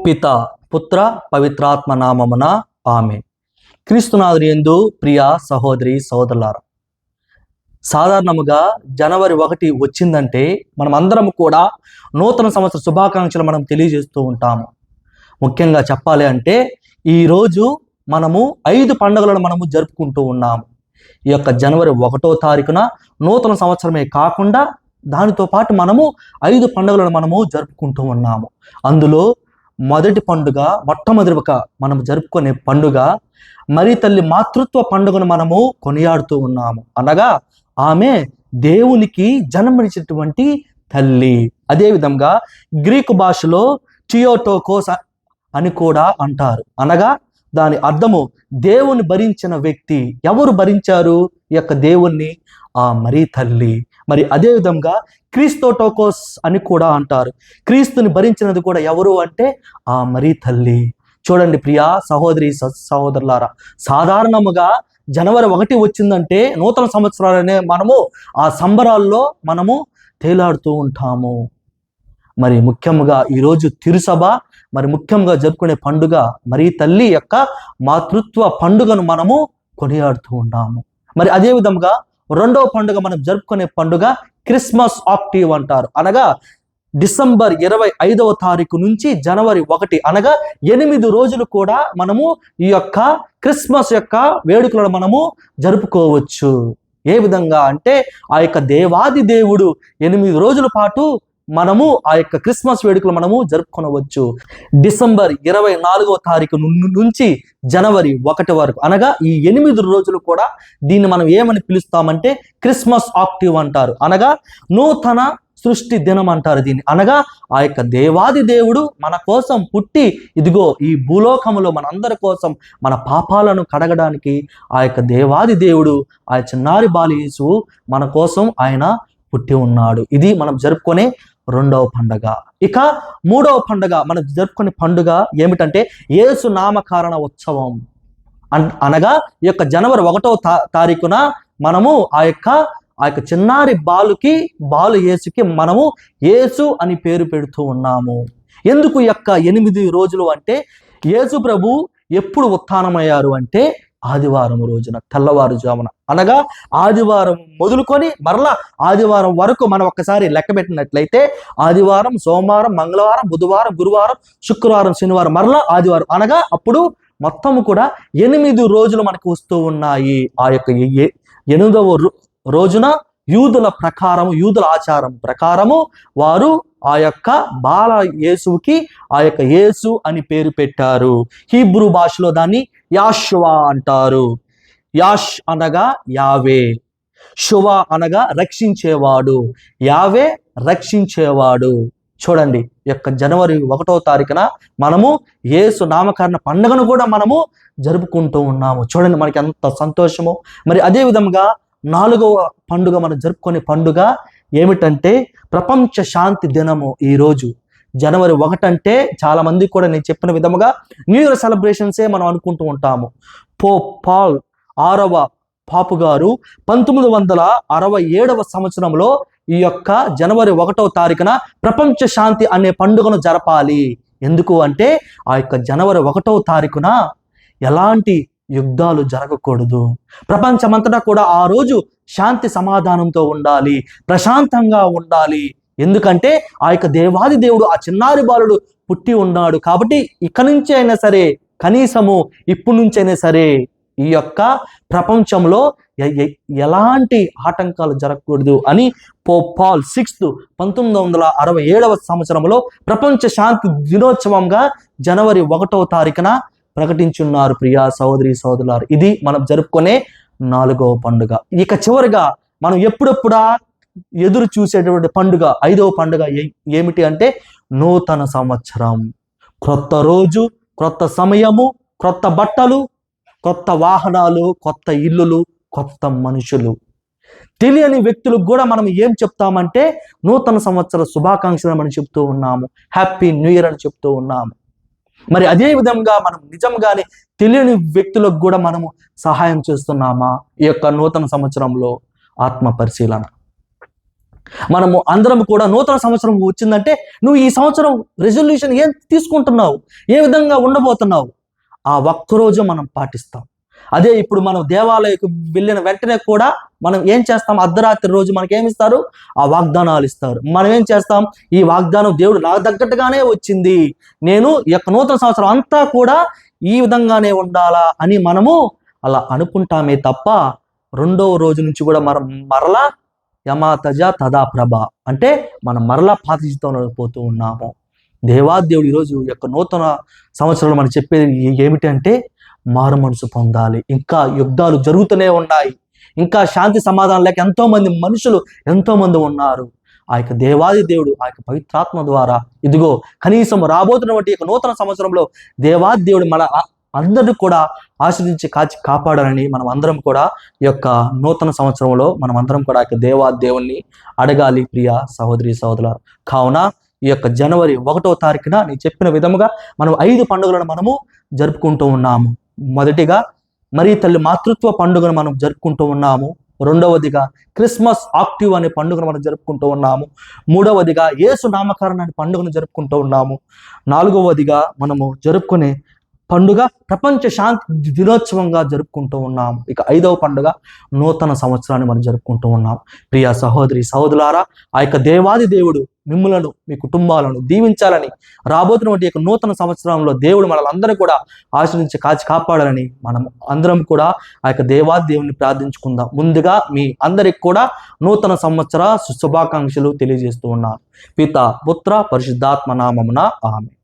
పిత పుత్ర పవిత్రాత్మ నామమున ఆమె క్రీస్తునాథుని ఎందు ప్రియ సహోదరి సహోదరులార సాధారణముగా జనవరి ఒకటి వచ్చిందంటే మనం అందరం కూడా నూతన సంవత్సర శుభాకాంక్షలు మనం తెలియజేస్తూ ఉంటాము. ముఖ్యంగా చెప్పాలి అంటే ఈరోజు మనము ఐదు పండుగలను మనము జరుపుకుంటూ ఉన్నాము. ఈ యొక్క జనవరి ఒకటో తారీఖున నూతన సంవత్సరమే కాకుండా దానితో పాటు మనము ఐదు పండుగలను మనము జరుపుకుంటూ ఉన్నాము. అందులో మొదటి పండుగ మొట్టమొదటి ఒక మనం జరుపుకునే పండుగ. మరి తల్లి మాతృత్వ పండుగను మనము కొనియాడుతూ ఉన్నాము. అనగా ఆమె దేవునికి జన్మనిచ్చినటువంటి తల్లి. అదేవిధంగా గ్రీకు భాషలో టియోటోకోస్ అని కూడా అంటారు. అనగా దాని అర్థము దేవుని భరించిన వ్యక్తి. ఎవరు భరించారు? ఈ యొక్క దేవుణ్ణి? ఆ మరీ తల్లి. మరి అదేవిధంగా క్రీస్తోటోకోస్ అని కూడా అంటారు. క్రీస్తుని భరించినది కూడా ఎవరు అంటే ఆ మరీ తల్లి. చూడండి ప్రియా సహోదరి స- సహోదరులారా సాధారణముగా జనవరి ఒకటి వచ్చిందంటే నూతన సంవత్సరాలనే మనము ఆ సంబరాల్లో మనము తేలాడుతూ ఉంటాము. మరి ముఖ్యంగా ఈరోజు తిరుసభ మరి ముఖ్యంగా జరుపుకునే పండుగ మరి తల్లి యొక్క మాతృత్వ పండుగను మనము కొనియాడుతూ ఉన్నాము. మరి అదే విధంగా రెండవ పండుగ మనం జరుపుకునే పండుగ క్రిస్మస్ ఆక్టివ్ అంటారు. అనగా డిసెంబర్ ఇరవై ఐదవ తారీఖు నుంచి జనవరి ఒకటి అనగా ఎనిమిది రోజులు కూడా మనము ఈ యొక్క క్రిస్మస్ యొక్క వేడుకలను మనము జరుపుకోవచ్చు. ఏ విధంగా అంటే ఆ యొక్క దేవాది దేవుడు ఎనిమిది రోజుల పాటు మనము ఆ యొక్క క్రిస్మస్ వేడుకలు మనము జరుపుకొనవచ్చు. డిసెంబర్ ఇరవై నాలుగవ తారీఖు నుంచి జనవరి ఒకటి వరకు. అనగా ఈ ఎనిమిది రోజులు కూడా దీన్ని మనం ఏమని పిలుస్తామంటే క్రిస్మస్ ఆక్టివ్ అంటారు. అనగా నూతన సృష్టి దినం అంటారు దీన్ని. అనగా ఆ యొక్క దేవాది దేవుడు మన కోసం పుట్టి ఇదిగో ఈ భూలోకములో మనందరి కోసం మన పాపాలను కడగడానికి ఆ యొక్క దేవాది దేవుడు ఆ చిన్నారి బాలియేసు మన కోసం ఆయన పుట్టి ఉన్నాడు. ఇది మనం జరుపుకునే రెండవ పండగ. ఇక మూడవ పండగ మనం జరుపుకునే పండుగ ఏమిటంటే యేసు నామకరణ ఉత్సవం. అన్- అనగా ఈ యొక్క జనవరి ఒకటవ తా- తారీఖున మనము ఆ యొక్క ఆ యొక్క చిన్నారి బాలుకి బాలు యేసుకి మనము యేసు అని పేరు పెడుతూ ఉన్నాము. ఎందుకు యొక్క ఎనిమిది రోజులు అంటే యేసు ప్రభు ఎప్పుడు ఉత్థానమయ్యారు అంటే ఆదివారం రోజున తెల్లవారుజామున అనగా ఆదివారం మొదలుకొని మరలా ఆదివారం వరకు మనం ఒక్కసారి లెక్క పెట్టినట్లయితే ఆదివారం సోమవారం మంగళవారం బుధవారం గురువారం శుక్రవారం శనివారం మరలా ఆదివారం అనగా అప్పుడు మొత్తం కూడా ఎనిమిది రోజులు మనకు వస్తూ ఉన్నాయి. ఆ యొక్క ఎనిమిదవ రో- రోజున యూదుల ప్రకారము యూదుల ఆచారం ప్రకారము వారు ఆ యొక్క బాల యేసుకి ఆ యొక్క యేసు అని పేరు పెట్టారు. హీబ్రూ భాషలో దాన్ని యాష్వా అంటారు. యాష్ అనగా యావే శువ అనగా రక్షించేవాడు యావే రక్షించేవాడు. చూడండి యొక్క జనవరి ఒకటో తారీఖున మనము యేసు నామకరణ పండుగను కూడా మనము జరుపుకుంటూ ఉన్నాము. చూడండి మనకి ఎంత సంతోషము. మరి అదే విధంగా నాలుగవ పండుగ మనం జరుపుకునే పండుగ ఏమిటంటే ప్రపంచ శాంతి దినము ఈ రోజు. జనవరి ఒకటంటే చాలా మంది కూడా నేను చెప్పిన విధముగా న్యూ ఇయర్ సెలబ్రేషన్సే మనం అనుకుంటూ ఉంటాము. పో పాల్ ఆరవ పాపు గారు పంతొమ్మిది వందల అరవై ఏడవ సంవత్సరంలో ఈ యొక్క జనవరి ఒకటవ తారీఖున ప్రపంచ శాంతి అనే పండుగను జరపాలి. ఎందుకు అంటే ఆ యొక్క జనవరి ఒకటవ తారీఖున ఎలాంటి యుద్ధాలు జరగకూడదు. ప్రపంచమంతటా కూడా ఆ రోజు శాంతి సమాధానంతో ఉండాలి. ప్రశాంతంగా ఉండాలి. ఎందుకంటే ఆ యొక్క దేవాది దేవుడు ఆ చిన్నారి బాలుడు పుట్టి ఉన్నాడు కాబట్టి ఇక నుంచి అయినా సరే కనీసము ఇప్పటి నుంచైనా సరే ఈ యొక్క ప్రపంచంలో ఎలాంటి ఆటంకాలు జరగకూడదు అని పోపాల్ సిక్స్త్ పంతొమ్మిది వందల అరవై ఏడవ సంవత్సరంలో ప్రపంచ శాంతి దినోత్సవంగా జనవరి ఒకటవ తారీఖున ప్రకటించున్నారు ప్రియా సహోదరి సోదరులారు. ఇది మనం జరుపుకునే నాలుగవ పండుగ. ఇక చివరిగా మనం ఎప్పుడెప్పుడా ఎదురు చూసేటువంటి పండుగ ఐదవ పండుగ ఏ- ఏమిటి అంటే నూతన సంవత్సరం. క్రొత్త రోజు క్రొత్త సమయము క్రొత్త బట్టలు కొత్త వాహనాలు కొత్త ఇల్లులు కొత్త మనుషులు. తెలియని వ్యక్తులకు కూడా మనం ఏం చెప్తామంటే నూతన సంవత్సర శుభాకాంక్షలు మనం చెప్తూ ఉన్నాము. హ్యాపీ న్యూ ఇయర్ అని చెప్తూ ఉన్నాము. మరి అదే విధంగా మనం నిజంగానే తెలియని వ్యక్తులకు కూడా మనము సహాయం చేస్తున్నామా? ఈ యొక్క నూతన సంవత్సరంలో ఆత్మ పరిశీలన. మనము అందరం కూడా నూతన సంవత్సరం వచ్చిందంటే నువ్వు ఈ సంవత్సరం రెజల్యూషన్ ఏం తీసుకుంటున్నావు? ఏ విధంగా ఉండబోతున్నావు? ఆ ఒక్కరోజు మనం పాటిస్తాం. అదే ఇప్పుడు మనం దేవాలయకు వెళ్ళిన వెంటనే కూడా మనం ఏం చేస్తాం? అర్ధరాత్రి రోజు మనకి ఏమిస్తారు ఆ వాగ్దానాలు ఇస్తారు. మనం ఏం చేస్తాం? ఈ వాగ్దానం దేవుడు నాకు తగ్గట్టుగానే వచ్చింది. నేను యొక్క నూతన సంవత్సరం అంతా కూడా ఈ విధంగానే ఉండాలా అని మనము అలా అనుకుంటామే తప్ప రెండవ రోజు నుంచి కూడా మనం మరలా యమాతజ తదా ప్రభ అంటే మనం మరలా పాత జీవితంలో పోతూ ఉన్నాము. దేవాదేవుడు ఈరోజు యొక్క నూతన సంవత్సరంలో మనం చెప్పేది ఏమిటంటే మారు మనసు పొందాలి. ఇంకా యుద్ధాలు జరుగుతూనే ఉన్నాయి. ఇంకా శాంతి సమాధానం లేక ఎంతో మంది మనుషులు ఎంతో మంది ఉన్నారు. ఆ యొక్క దేవాది దేవుడు ఆ యొక్క పవిత్రాత్మ ద్వారా ఇదిగో కనీసం రాబోతున్నటువంటి యొక్క నూతన సంవత్సరంలో దేవాది దేవుడు మన ఆ- అందరిని కూడా ఆశ్రదించి కాచి కాపాడాలని మనం అందరం కూడా ఈ యొక్క నూతన సంవత్సరంలో మనం అందరం కూడా ఆ యొక్క దేవాది దేవుణ్ణి అడగాలి. ప్రియ సహోదరి సహోదరు కావున ఈ యొక్క జనవరి ఒకటో తారీఖున నేను చెప్పిన విధముగా మనం ఐదు పండుగలను మనము జరుపుకుంటూ ఉన్నాము. మొదటిగా మరి తల్లి మాతృత్వ పండుగను మనం జరుపుకుంటూ ఉన్నాము. రెండవదిగా క్రిస్మస్ ఆక్టివ్ అనే పండుగను మనం జరుపుకుంటూ ఉన్నాము. మూడవదిగా యేసు నామకరణ అనే పండుగను జరుపుకుంటూ ఉన్నాము. నాలుగవదిగా మనము జరుపుకునే పండుగ ప్రపంచ శాంతి దినోత్సవంగా జరుపుకుంటూ ఉన్నాము. ఇక ఐదవ పండుగ నూతన సంవత్సరాన్ని మనం జరుపుకుంటూ ఉన్నాం ప్రియ సహోదరి సహోదరులారా ఆ యొక్క దేవాది దేవుడు మిమ్మలను మీ కుటుంబాలను దీవించాలని రాబోతున్నటువంటి యొక్క నూతన సంవత్సరంలో దేవుడు మనల్ని కూడా ఆశ్రయించి కాచి కాపాడాలని మనం అందరం కూడా ఆ యొక్క దేవా దేవుని ప్రార్థించుకుందాం. ముందుగా మీ అందరికి కూడా నూతన సంవత్సర శుభాకాంక్షలు తెలియజేస్తూ ఉన్నారు పిత పుత్ర పరిశుద్ధాత్మ నామమున ఆమె